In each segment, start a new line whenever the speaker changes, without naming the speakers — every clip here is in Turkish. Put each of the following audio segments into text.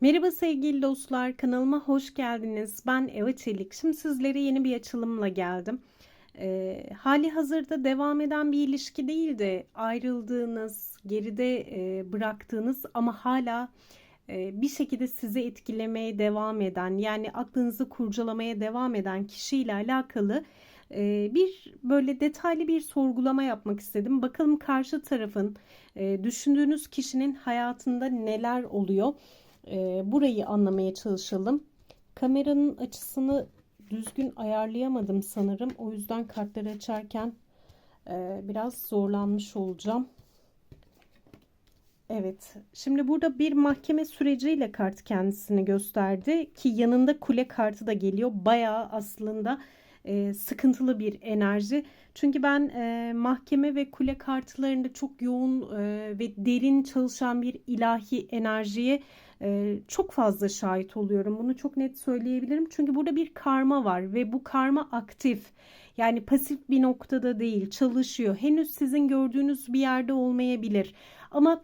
Merhaba sevgili dostlar, kanalıma hoş geldiniz. Ben Eva Çelik. Şimdi sizlere yeni bir açılımla geldim. Ee, hali hazırda devam eden bir ilişki değil de ayrıldığınız, geride e, bıraktığınız ama hala e, bir şekilde sizi etkilemeye devam eden, yani aklınızı kurcalamaya devam eden kişiyle alakalı e, bir böyle detaylı bir sorgulama yapmak istedim. Bakalım karşı tarafın, e, düşündüğünüz kişinin hayatında neler oluyor? E, burayı anlamaya çalışalım. Kameranın açısını düzgün ayarlayamadım sanırım. O yüzden kartları açarken e, biraz zorlanmış olacağım. Evet. Şimdi burada bir mahkeme süreciyle kart kendisini gösterdi ki yanında kule kartı da geliyor. Bayağı aslında e, sıkıntılı bir enerji. Çünkü ben e, mahkeme ve kule kartlarında çok yoğun e, ve derin çalışan bir ilahi enerjiye e, çok fazla şahit oluyorum. Bunu çok net söyleyebilirim. Çünkü burada bir karma var ve bu karma aktif. Yani pasif bir noktada değil, çalışıyor. Henüz sizin gördüğünüz bir yerde olmayabilir. Ama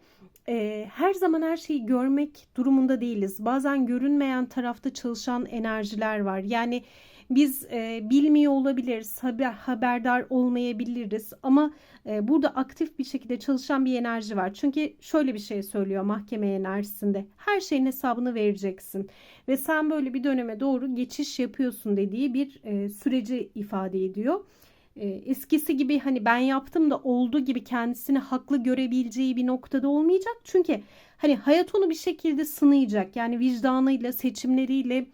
e, her zaman her şeyi görmek durumunda değiliz. Bazen görünmeyen tarafta çalışan enerjiler var. Yani biz e, bilmiyor olabiliriz, haber, haberdar olmayabiliriz ama e, burada aktif bir şekilde çalışan bir enerji var. Çünkü şöyle bir şey söylüyor mahkeme enerjisinde. Her şeyin hesabını vereceksin ve sen böyle bir döneme doğru geçiş yapıyorsun dediği bir e, süreci ifade ediyor. E, eskisi gibi hani ben yaptım da oldu gibi kendisini haklı görebileceği bir noktada olmayacak. Çünkü hani hayat onu bir şekilde sınayacak. Yani vicdanıyla, seçimleriyle,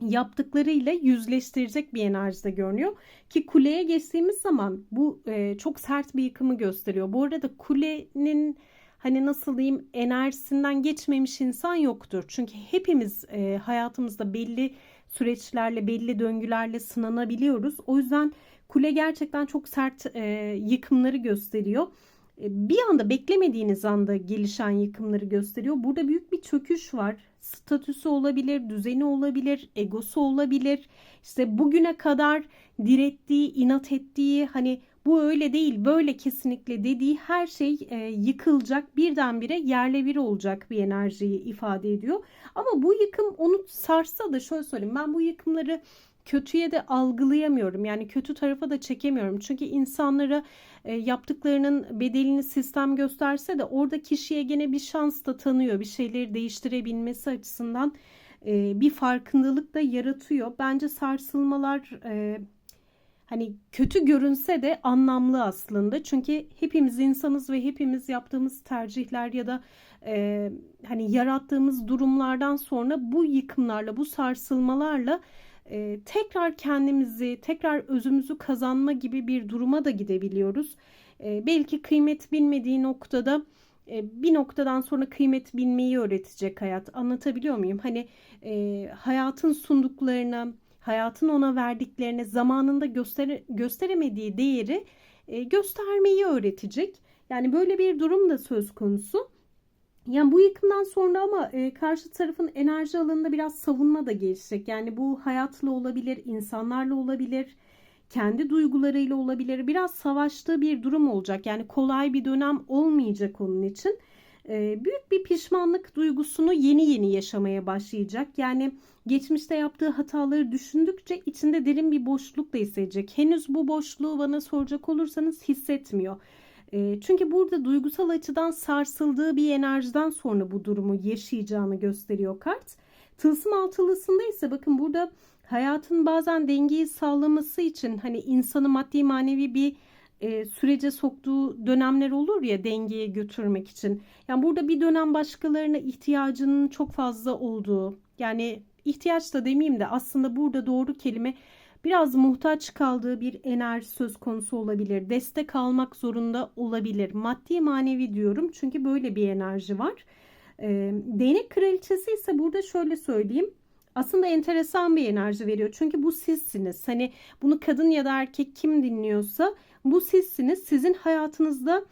yaptıklarıyla yüzleştirecek bir enerjide görünüyor. Ki kuleye geçtiğimiz zaman bu e, çok sert bir yıkımı gösteriyor. Bu arada kulenin hani nasıl diyeyim enerjisinden geçmemiş insan yoktur. Çünkü hepimiz e, hayatımızda belli süreçlerle, belli döngülerle sınanabiliyoruz. O yüzden kule gerçekten çok sert e, yıkımları gösteriyor. E, bir anda beklemediğiniz anda gelişen yıkımları gösteriyor. Burada büyük bir çöküş var. Statüsü olabilir, düzeni olabilir, egosu olabilir. İşte bugüne kadar direttiği, inat ettiği hani bu öyle değil, böyle kesinlikle dediği her şey e, yıkılacak, birdenbire yerle bir olacak bir enerjiyi ifade ediyor. Ama bu yıkım onu sarsa da şöyle söyleyeyim ben bu yıkımları kötüye de algılayamıyorum. Yani kötü tarafa da çekemiyorum. Çünkü insanlara e, yaptıklarının bedelini sistem gösterse de orada kişiye gene bir şans da tanıyor. Bir şeyleri değiştirebilmesi açısından e, bir farkındalık da yaratıyor. Bence sarsılmalar e, hani kötü görünse de anlamlı aslında. Çünkü hepimiz insanız ve hepimiz yaptığımız tercihler ya da e, hani yarattığımız durumlardan sonra bu yıkımlarla, bu sarsılmalarla e, tekrar kendimizi, tekrar özümüzü kazanma gibi bir duruma da gidebiliyoruz. E, belki kıymet bilmediği noktada e, bir noktadan sonra kıymet bilmeyi öğretecek hayat. Anlatabiliyor muyum? Hani e, hayatın sunduklarına, hayatın ona verdiklerine zamanında göster gösteremediği değeri e, göstermeyi öğretecek. Yani böyle bir durum da söz konusu. Yani bu yıkımdan sonra ama e, karşı tarafın enerji alanında biraz savunma da gelişecek. Yani bu hayatla olabilir, insanlarla olabilir, kendi duygularıyla olabilir. Biraz savaştığı bir durum olacak. Yani kolay bir dönem olmayacak onun için. E, büyük bir pişmanlık duygusunu yeni yeni yaşamaya başlayacak. Yani geçmişte yaptığı hataları düşündükçe içinde derin bir boşluk da hissedecek. Henüz bu boşluğu bana soracak olursanız hissetmiyor. E, çünkü burada duygusal açıdan sarsıldığı bir enerjiden sonra bu durumu yaşayacağını gösteriyor kart. Tılsım altılısında ise bakın burada hayatın bazen dengeyi sağlaması için hani insanı maddi manevi bir e, sürece soktuğu dönemler olur ya dengeye götürmek için. Yani burada bir dönem başkalarına ihtiyacının çok fazla olduğu yani ihtiyaç da demeyeyim de aslında burada doğru kelime biraz muhtaç kaldığı bir enerji söz konusu olabilir. Destek almak zorunda olabilir. Maddi manevi diyorum çünkü böyle bir enerji var. E, değnek kraliçesi ise burada şöyle söyleyeyim. Aslında enteresan bir enerji veriyor. Çünkü bu sizsiniz. Hani bunu kadın ya da erkek kim dinliyorsa bu sizsiniz. Sizin hayatınızda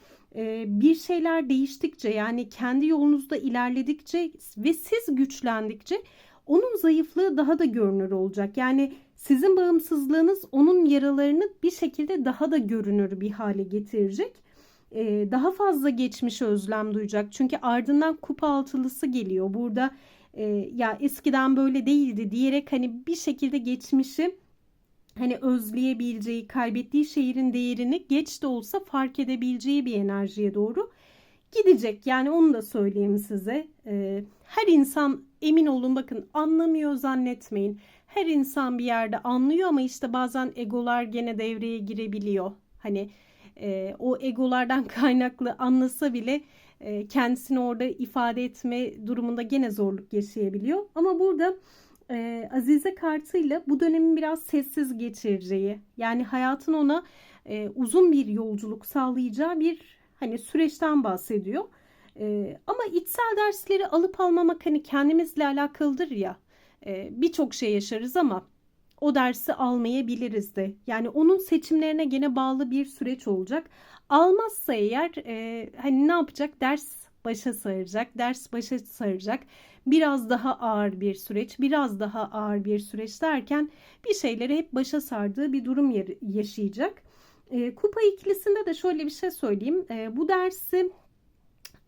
bir şeyler değiştikçe yani kendi yolunuzda ilerledikçe ve siz güçlendikçe onun zayıflığı daha da görünür olacak. Yani sizin bağımsızlığınız onun yaralarını bir şekilde daha da görünür bir hale getirecek. Ee, daha fazla geçmiş özlem duyacak. Çünkü ardından kupa altılısı geliyor. Burada e, ya eskiden böyle değildi diyerek hani bir şekilde geçmişi hani özleyebileceği, kaybettiği şehrin değerini geç de olsa fark edebileceği bir enerjiye doğru gidecek. Yani onu da söyleyeyim size. Ee, her insan emin olun bakın anlamıyor zannetmeyin. Her insan bir yerde anlıyor ama işte bazen egolar gene devreye girebiliyor. Hani e, o egolardan kaynaklı anlasa bile e, kendisini orada ifade etme durumunda gene zorluk yaşayabiliyor. Ama burada e, Azize kartıyla bu dönemin biraz sessiz geçireceği yani hayatın ona e, uzun bir yolculuk sağlayacağı bir hani süreçten bahsediyor. E, ama içsel dersleri alıp almamak hani kendimizle alakalıdır ya birçok şey yaşarız ama o dersi almayabiliriz de. Yani onun seçimlerine gene bağlı bir süreç olacak. Almazsa eğer e, hani ne yapacak? Ders başa saracak, ders başa saracak. Biraz daha ağır bir süreç, biraz daha ağır bir süreç derken bir şeyleri hep başa sardığı bir durum yaşayacak. E, kupa ikilisinde de şöyle bir şey söyleyeyim. E, bu dersi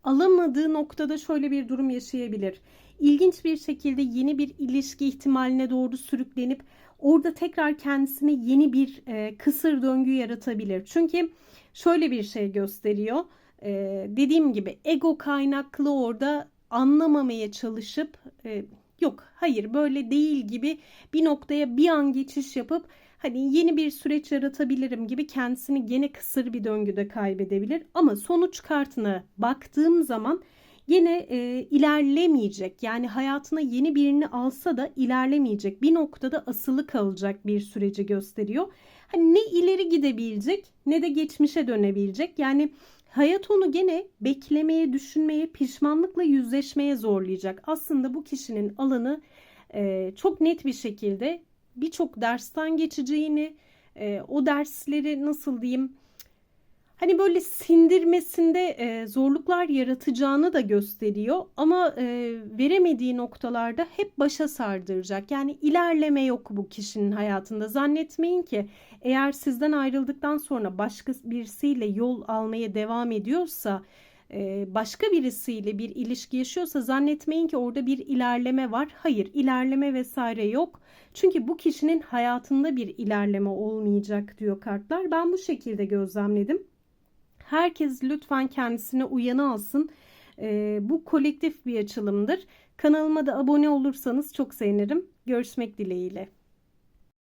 alamadığı noktada şöyle bir durum yaşayabilir. İlginç bir şekilde yeni bir ilişki ihtimaline doğru sürüklenip orada tekrar kendisine yeni bir e, kısır döngü yaratabilir. Çünkü şöyle bir şey gösteriyor. E, dediğim gibi ego kaynaklı orada anlamamaya çalışıp e, yok hayır böyle değil gibi bir noktaya bir an geçiş yapıp hani yeni bir süreç yaratabilirim gibi kendisini gene kısır bir döngüde kaybedebilir. Ama sonuç kartına baktığım zaman yine e, ilerlemeyecek. Yani hayatına yeni birini alsa da ilerlemeyecek. Bir noktada asılı kalacak bir süreci gösteriyor. Hani ne ileri gidebilecek ne de geçmişe dönebilecek. Yani hayat onu gene beklemeye, düşünmeye, pişmanlıkla yüzleşmeye zorlayacak. Aslında bu kişinin alanı e, çok net bir şekilde birçok dersten geçeceğini, e, o dersleri nasıl diyeyim hani böyle sindirmesinde e, zorluklar yaratacağını da gösteriyor ama e, veremediği noktalarda hep başa sardıracak. Yani ilerleme yok bu kişinin hayatında. Zannetmeyin ki eğer sizden ayrıldıktan sonra başka birisiyle yol almaya devam ediyorsa e, başka birisiyle bir ilişki yaşıyorsa zannetmeyin ki orada bir ilerleme var. Hayır, ilerleme vesaire yok. Çünkü bu kişinin hayatında bir ilerleme olmayacak diyor kartlar. Ben bu şekilde gözlemledim. Herkes lütfen kendisine uyanı alsın. E, bu kolektif bir açılımdır. Kanalıma da abone olursanız çok sevinirim. Görüşmek dileğiyle.